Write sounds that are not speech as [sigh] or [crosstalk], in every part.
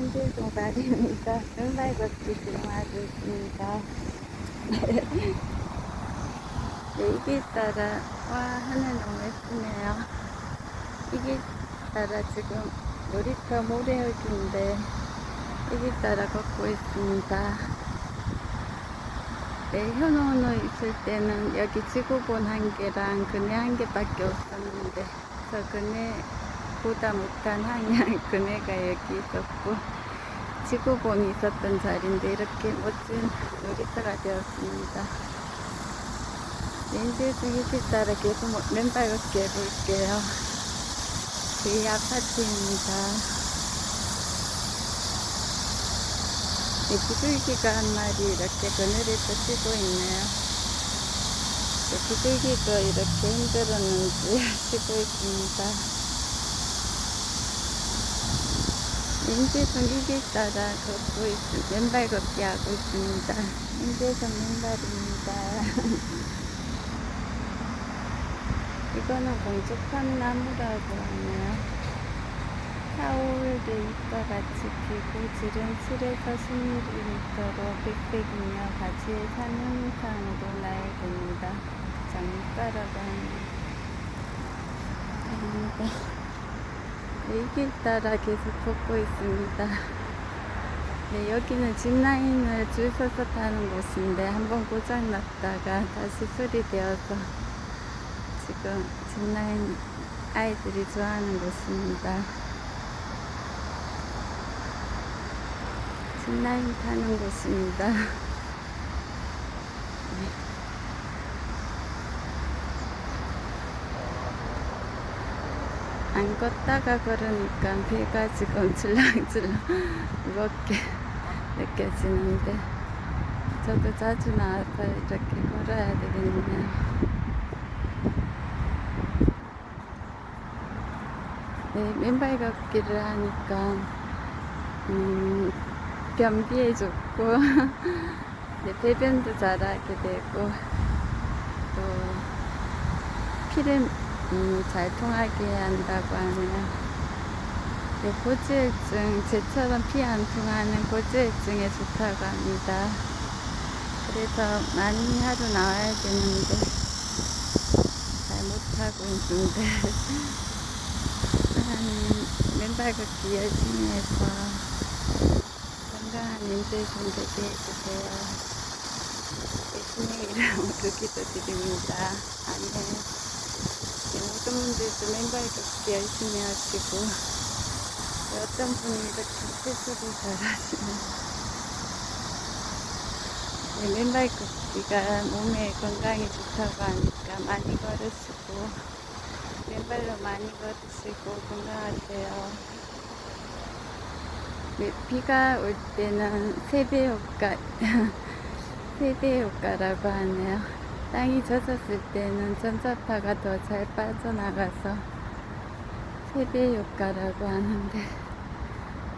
신길동 발입니다. 눈발 걷기 지금 하고 있습니다. 네, 이길 따라, 와, 하늘 너무 예쁘네요. 이길 따라 지금 놀이터 모래역인데, 이길 따라 걷고 있습니다. 네, 현원호 있을 때는 여기 지구본 한 개랑 그네 한 개밖에 없었는데, 저 그네 보다 못한 항양 그네가 [laughs] 여기 있었고, 지구본이 있었던 자리인데, 이렇게 멋진 놀이터가 되었습니다. 렌즈 중이길 따라 계속 뭐- 맨발 걷기 해볼게요. 저희 아파트입니다. 이 비둘기가 한 마리 이렇게 그늘에서 쉬고 있네요. 이 비둘기가 이렇게 힘들었는지 쉬고 [laughs] 있습니다. 인제선 이길 따라 걷고 있, 맨발 걷기 하고 있습니다. 인제선 맨발입니다. [laughs] 이거는 공주판 나무라고 하네요. 4월에 잎과 같이 피고 지름 7에서 16mm로 빽빽이며 가지의 산음상으로 나야 됩니다. 장가라고 합니다. 네, 이길 따라 계속 걷고 있습니다. 네, 여기는 짚라인을 줄 서서 타는 곳인데 한번 고장 났다가 다시 수리되어서 지금 짚라인 아이들이 좋아하는 곳입니다. 짚라인 타는 곳입니다. 안 걷다가 걸으니까 배가 지금 줄랑줄랑 무겁게 느껴지는데 저도 자주 나와서 이렇게 걸어야 되겠네요. 네, 맨발 걷기를 하니까 음, 변비에 좋고 [laughs] 네, 배변도 잘하게 되고 또 피를 음, 잘 통하게 한다고 하네요. 네, 고지혈증, 제처럼 피 안 통하는 고지혈증에 좋다고 합니다. 그래서 많이 하루 나와야 되는데 잘 못하고 있는데 하나님 맨발 걷기 열심히 해서 건강한 인생 좀 되게 해주세요. 예수님 이름으로 기도 드립니다. 아멘. 분들도 맨발 걷기 열심히 하시고 네, 어떤 분이 이렇게 세수를 잘하시면 네, 맨발 걷기가 몸에 건강에 좋다고 하니까 많이 걸으시고 맨발로 많이 걸으시고 건강하세요. 네, 비가 올 때는 세배 효과 [laughs] 세배 효과라고 하네요. 땅이 젖었을 때는 전자파가 더 잘 빠져나가서 세배 효과라고 하는데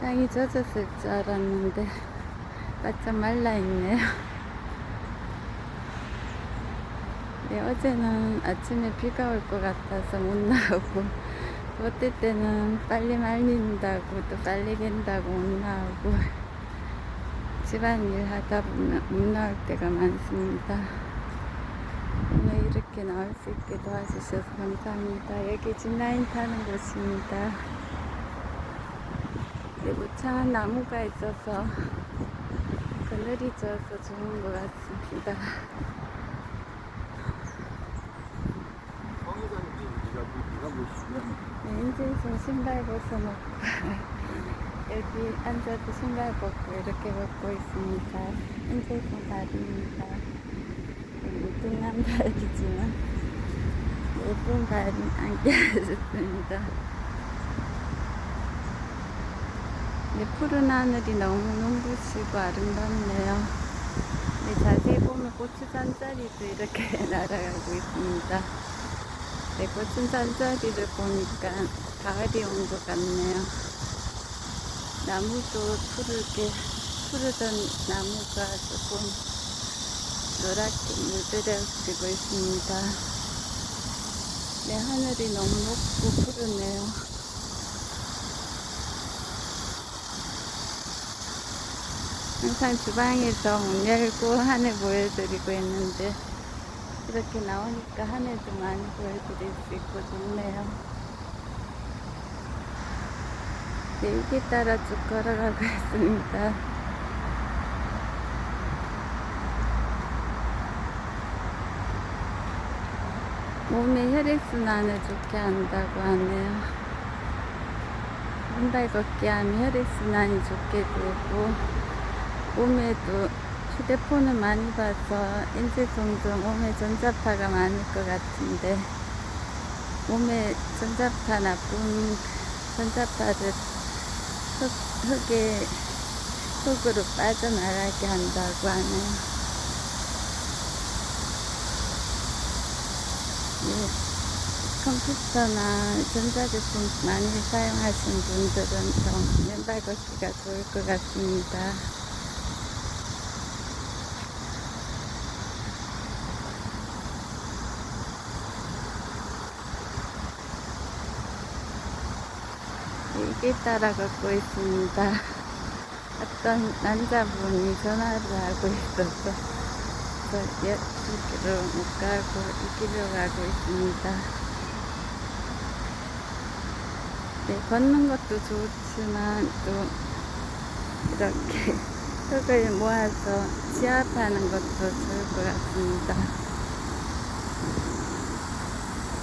땅이 젖었을 줄 알았는데 바짝 말라있네요. 네, 어제는 아침에 비가 올 것 같아서 못 나오고 또 어떨 때는 빨리 말린다고 또 빨리 갠다고 못 나오고 집안일 하다 보면 못 나올 때가 많습니다. 이렇게 나올 수 있게 도와주셔서 감사합니다. 여기 진라인 타는 곳입니다. 네, 무창한 나무가 있어서 그늘이 져서 좋은 것 같습니다. 네, 인제서 신발 벗어놓고 [laughs] 여기 앉아도 신발 벗고 이렇게 벗고 있습니다. 인제서 발입니다. 무등한 발이지만 예쁜 발은 안겨졌습니다. 네, 푸른 하늘이 너무 눈부시고 아름답네요. 네, 자세히 보면 고추 잔자리도 이렇게 [laughs] 날아가고 있습니다. 네, 고추 잔자리를 보니까 가을이 온 것 같네요. 나무도 푸르게, 푸르던 나무가 조금 노랗게 물들어지고 있습니다. 네, 하늘이 너무 높고 푸르네요. 항상 주방에서 문 열고 하늘 보여드리고 했는데 이렇게 나오니까 하늘도 많이 보여드릴 수 있고 좋네요. 네, 여기 따라 쭉 걸어가고 [laughs] 있습니다. 몸의 혈액순환을 좋게 한다고 하네요. 한 발 걷기 하면 혈액순환이 좋게 되고, 몸에도 휴대폰을 많이 봐서 인지송도 몸에 전자파가 많을 것 같은데, 몸에 전자파 나쁜 전자파를 흙, 흙에, 흙으로 빠져나가게 한다고 하네요. 컴퓨터나 전자제품 많이 사용하시는 분들은 좀 맨발 걷기가 좋을 것 같습니다. 이게 따라 걷고 있습니다. [laughs] 어떤 남자분이 전화를 하고 있어서 저 이길로 못 가고 이 길로 가고 있습니다. 네, 걷는 것도 좋지만 또 이렇게 [laughs] 흙을 모아서 지압하는 것도 좋을 것 같습니다.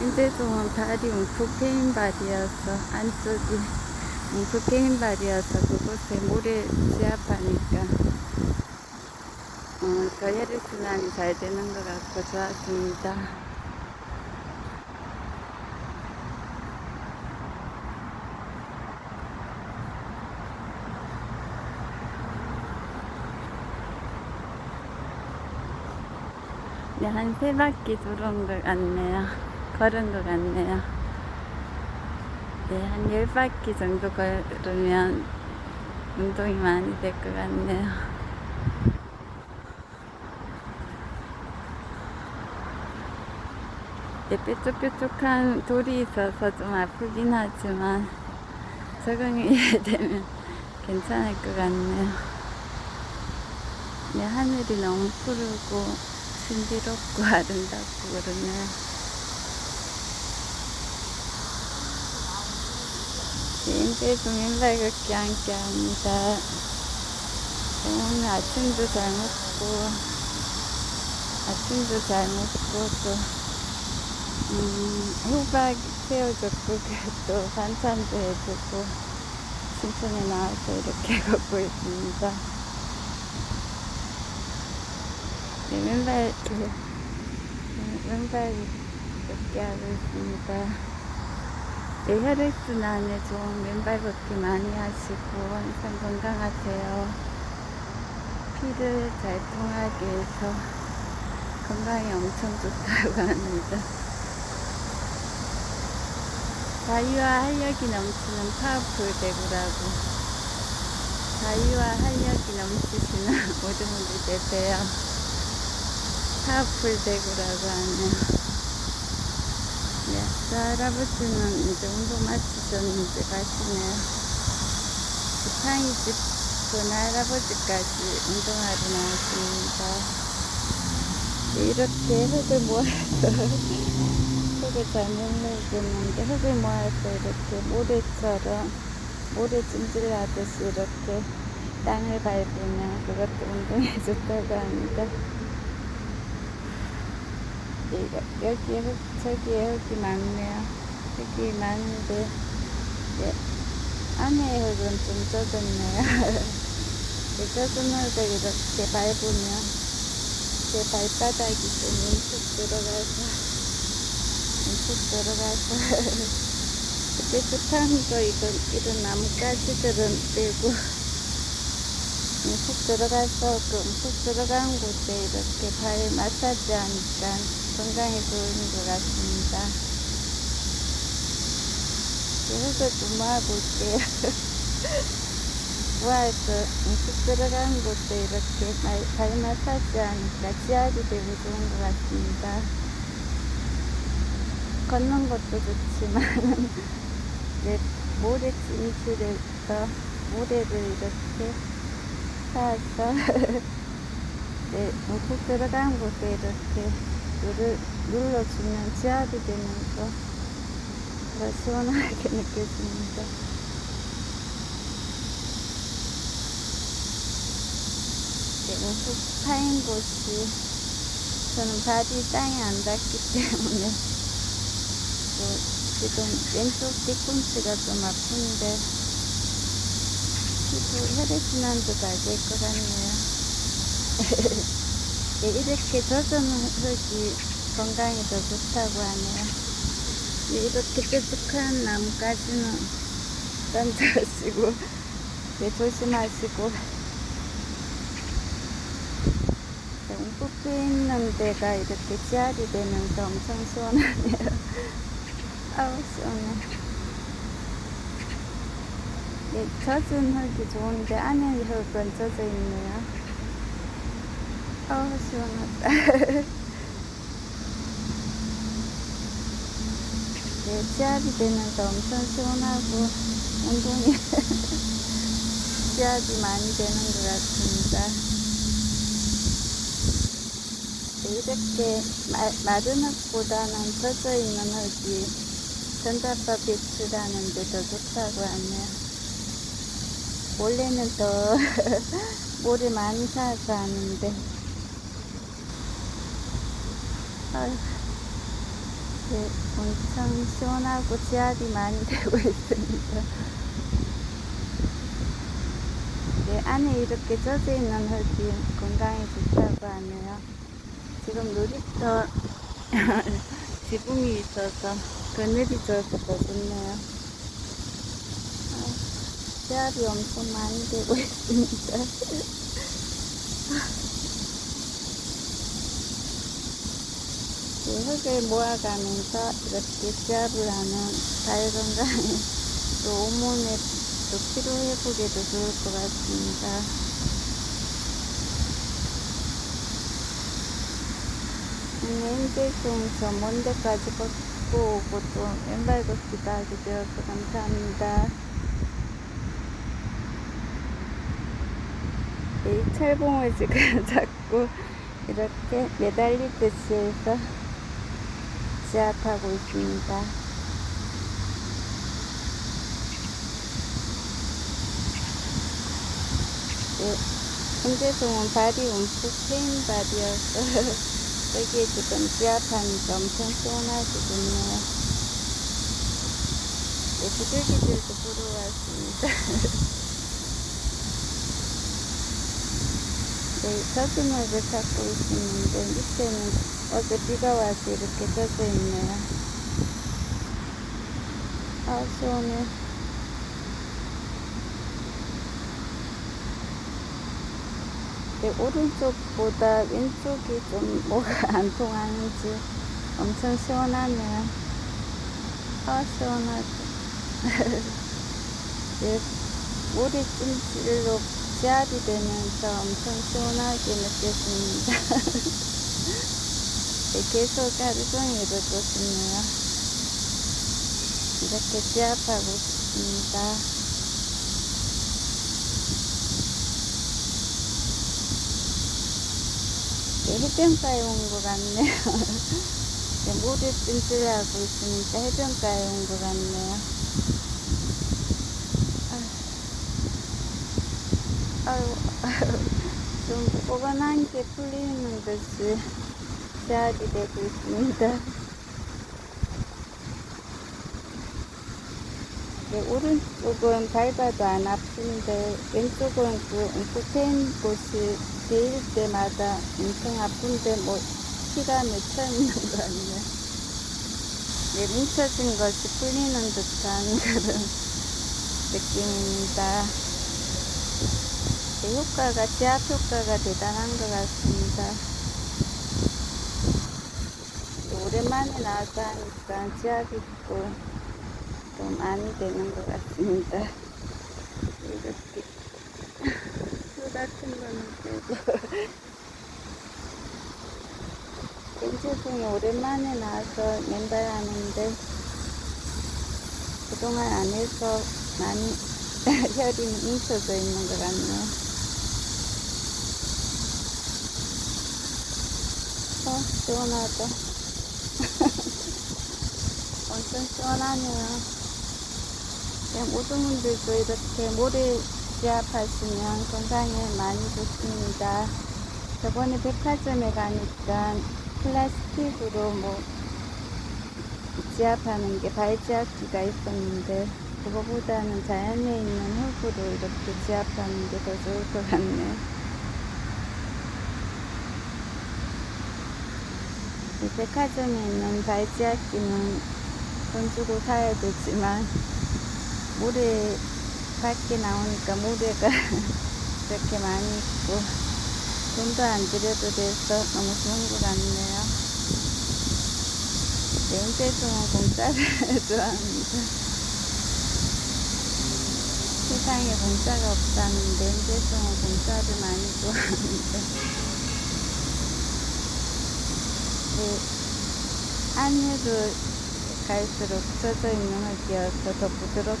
인제송은 발이 움푹 패인 발이어서 안쪽이 움푹 패인 발이어서 그곳에 모래 지압하니까 어, 더 혈액순환이 잘 되는 것 같고 좋았습니다. 네, 한 세 바퀴 돌은 것 같네요. 걸은 것 같네요. 네, 한 열 바퀴 정도 걸으면 운동이 많이 될 것 같네요. 네, 뾰족뾰족한 돌이 있어서 좀 아프긴 하지만 적응이 [laughs] 되면 괜찮을 것 같네요. 네, 하늘이 너무 푸르고 신비롭고 [laughs] 아름답고 그러네요. 인제 동인발 걷기 함께 합니다. 오늘 아침도 잘 먹고, 아침도 잘 먹고, 또, 음, 호박 새우젓국 [laughs] 또 반찬도 해주고, 신천에 나와서 이렇게 [laughs] 걷고 있습니다. 네, 왼발, 네, 왼발 걷기 하고 있습니다. 네, 혈액순환에 좋은 맨발 걷기 많이 하시고 항상 건강하세요. 피를 잘 통하게 해서 건강에 엄청 좋다고 합니다. 자유와 활력이 넘치는 파워풀 대구라고 자유와 활력이 넘치시는 [laughs] 모든 분들 되세요. 파워풀 대구라고 하네요. 네, 저 할아버지는 이제 운동 마치셨는데 가시네요. 지팡이 짚은 할아버지까지 운동하러 나왔습니다. 네, 이렇게 흙을 모아서 흙을 잘 모르겠는데 흙을 모아서 이렇게 모래처럼 모래 찜질하듯이 이렇게 땅을 밟으면 그것도 운동에 [laughs] 좋다고 합니다. 여기에 흙, 저기에 흙이 많네요. 흙이 많은데, 예, 안에 흙은 좀 젖었네요. 이 젖은 흙을 이렇게 밟으면 제 발바닥이 좀 움푹 들어가서, 움푹 들어가서, 깨끗한 거, 이건, 이런 나뭇가지들은 빼고, 푹 들어가서 그푹 들어간 곳에 이렇게 발 마사지 하니까 건강에 좋은 것 같습니다. 흙을 좀 모아볼게요. 모아서 푹 들어간 곳에 이렇게 발, 발 마사지 하니까 지압이 되고 좋은 것 같습니다. 걷는 것도 좋지만 [laughs] 내 모래 찜질에서 모래를 이렇게 사서 [laughs] 네, 움푹 들어간 곳에 이렇게 누를, 눌러주면 지압이 되면서 더 시원하게 [laughs] 느껴집니다. 네, 움푹 파인 곳이 저는 발이 땅에 안 닿기 때문에 또 지금 왼쪽 뒤꿈치가 좀 아픈데 피부 혈액순환도 잘 될 것 같네요. 네, [laughs] 이렇게 젖은 흙이 건강에 더 좋다고 하네요. 네, 이렇게 뾰족한 나무까지는 던져시고 네, 조심하시고 네, 움푹 있는 데가 이렇게 지압이 되면서 엄청 시원하네요. [laughs] 아우 시원해. 네, 젖은 흙이 좋은데 안에 흙은 젖어 있네요. 아우 시원하다. [laughs] 네, 지압이 되면서 엄청 시원하고 운동이 [laughs] 지압이 많이 되는 것 같습니다. 네, 이렇게 마, 마른 흙보다는 젖어 있는 흙이 전자파 배출하는 데 더 좋다고 하네요. 원래는 더 [laughs] 모래 많이 사서 하는데 네, 엄청 시원하고 지압이 많이 [laughs] 되고 있습니다. 네, 안에 이렇게 젖어 있는 흙이 건강에 좋다고 하네요. 지금 놀이터 [laughs] 지붕이 있어서 그늘이 더 좋네요. 아, 지압이 엄청 많이 되고 있습니다. 이 흙을 모아가면서 이렇게 지압을 하면 발 건강에 또 온몸에 또 피로 회복에도 좋을 것 같습니다. 인제좀 저 먼 데까지 걷 고 오고 또 왼발 걷기도 하게 되어서 감사합니다. 이 철봉을 지금 [laughs] 잡고 이렇게 매달리듯이 해서 지압하고 있습니다. 네, 현재 송은 발이 움푹 패인 발이어서 [laughs] 여기에 지금 지압하니까 엄청 시원하게 좋네요. 네, 비둘기들도 보러 왔습니다. [laughs] 네, 흙을 찾고 있었는데 밑에는 어제 비가 와서 이렇게 젖어 있네요. 아, 시원해. 네, 오른쪽보다 왼쪽이 좀 뭐가 [laughs] 안 통하는지 엄청 시원하네요. 아, 시원하다. 네, [laughs] 물이 찜질로 지압이 되면서 엄청 시원하게 느껴집니다. [laughs] 네, 계속 하루 종일 이러고 싶네요. 이렇게 지압하고 싶습니다. 해변가에 온 것 같네요. 네, 물을 찜질하고 있으니까 해변가에 온 것 같네요. 아유, 아유, 좀 포근한 게 풀리는 듯이 제압이 되고 있습니다. 네, 오른쪽은 밟아도 안 아픈데 왼쪽은 그 패인 곳이 데일 때마다 엄청 아픈데 뭐 피가 맺혀 있는 거 같네요. 네, 뭉쳐진 것이 풀리는 듯한 그런 느낌입니다. 네, 효과가 지압 효과가 대단한 것 같습니다. 오랜만에 나와서 하니까 지압이 있고 좀 많이 되는 것 같습니다. 이렇게 왼지송이 오랜만에 나와서 맨발 하는데 그동안 안에서 많이 [laughs] 혈이 뭉쳐져 있는 것 같네요. 어, 시원하다. [laughs] 엄청 시원하네요. 그냥 모든 분들도 이렇게 모래 지압하시면 건강에 많이 좋습니다. 저번에 백화점에 가니까 플라스틱으로 뭐 지압하는 게 발지압기가 있었는데 그거보다는 자연에 있는 흙으로 이렇게 지압하는 게 더 좋을 것 같네요. 이 백화점에 있는 발지압기는 돈 주고 사야 되지만 모래 밖에 나오니까 모래가 이렇게 [laughs] 많이 있고 돈도 안 들여도 돼서 너무 좋은 것 같네요. 냉제종은 공짜를 [laughs] 좋아합니다. 세상에 공짜가 없다는 냉제종은 공짜를 많이 좋아합니다. 네, 안으로 갈수록 젖어 있는 흙이어서 더 부드럽고 또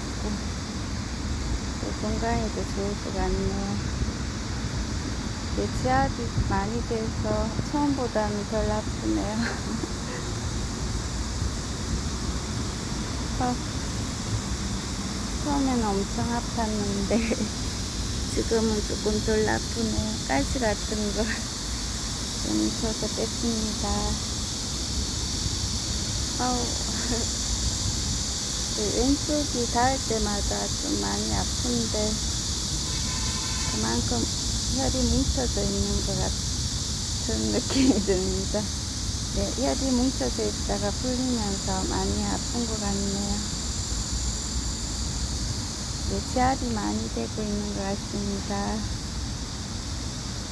건강에도 좋을 것 같네요. 네, 지압이 많이 돼서 처음보다는 덜 아프네요. [laughs] 어, 처음에는 엄청 아팠는데 [laughs] 지금은 조금 덜 아프네요. 가시 같은 거 [laughs] 좀 쳐서 뺐습니다. 아우, 그 왼쪽이 닿을 때마다 좀 많이 아픈데 그만큼 혈이 뭉쳐져 있는 것 같은 느낌이 [laughs] 듭니다. 네, 혈이 뭉쳐져 있다가 풀리면서 많이 아픈 것 같네요. 네, 지압이 많이 되고 있는 것 같습니다.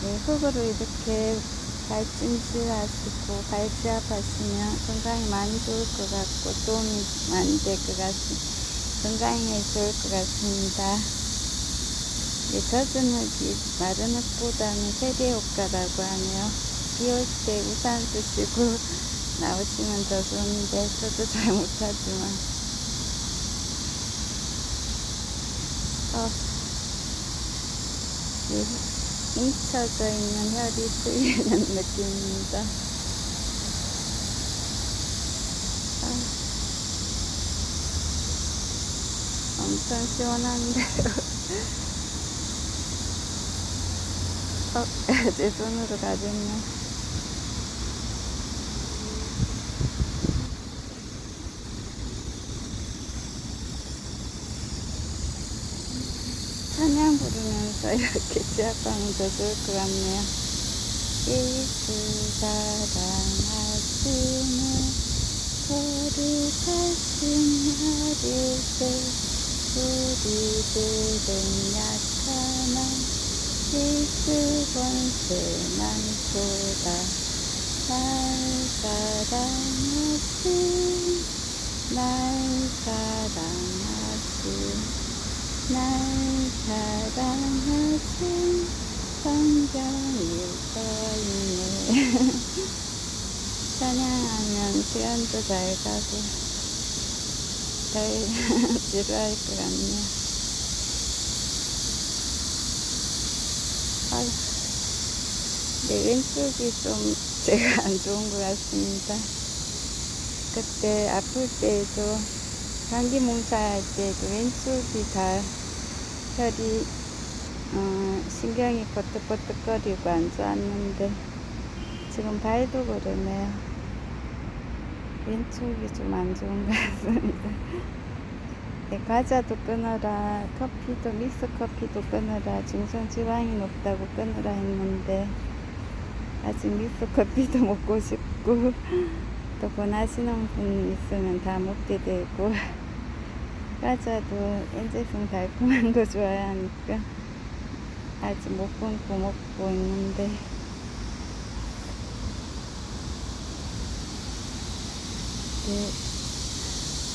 네, 흙으로 이렇게 발찜질 하시고 발지압 하시면 건강이 많이 좋을 것 같고 도움이 많이 될 것 같습니다. 건강에 좋을 것 같습니다. 네, 젖은 흙이 마른 흙보다는 세대 효과라고 하네요. 비 올 때 우산 쓰시고 [laughs] 나오시면 더 좋은데 저도 잘 못하지만 어, 네, 뭉쳐져 있는 혈이 풀리는 [laughs] 느낌입니다. 아, 엄청 시원한데요. [laughs] 어, [laughs] 제 손으로 가졌네. 찬양 부르면서 이렇게 지압하면 더 좋을 것 같네요. 예수 사랑하시는 거룩하신 하리세 우리들은 약하나 예수 권세 많도다 날 사랑하신 날 사랑하신 날 사랑하신 성경이 써있네 찬양하면 시간도 잘 가고 잘 지루할 것 같네요. 아유, 내 왼쪽이 좀 제가 안 좋은 것 같습니다. 그때 아플 때도 감기 몸살할 때도 왼쪽이 다 혈이 어, 신경이 버뜩버뜩거리고 안 좋았는데 지금 발도 그러네요. 왼쪽이 좀 안 좋은 것 같습니다. [laughs] 네, 과자도 끊어라, 커피도 믹스 커피도 끊어라, 중성 지방이 높다고 끊어라 했는데 아직 믹스 커피도 [laughs] 먹고 싶고 또 권하시는 분 있으면 다 먹게 되고 [laughs] 과자도 엔제성 달콤한 거 좋아하니까 아직 못 끊고 먹고 있는데 네,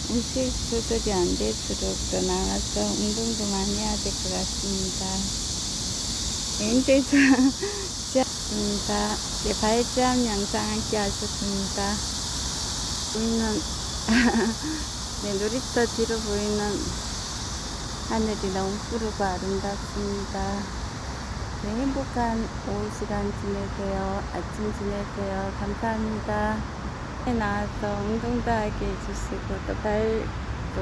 음식 조절이 안 될수록 더 나가서 운동도 많이 해야 될 것 같습니다. 엔제성 지압입니다. 네, [laughs] 발지압 영상 함께 하셨습니다. 보이는 [laughs] 네, 놀이터 뒤로 보이는 하늘이 너무 푸르고 아름답습니다. 네, 행복한 오후 시간 지내세요. 아침 지내세요. 감사합니다. 에 나와서 운동도 하게 해주시고 또 발, 또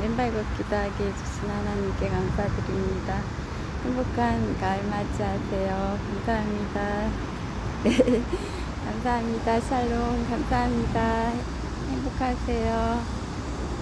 맨발 걷기도 하게 해주신 하나님께 감사드립니다. 행복한 가을 맞이하세요. 감사합니다. [laughs] 네, 감사합니다. 샬롬, 감사합니다. 행복하세요.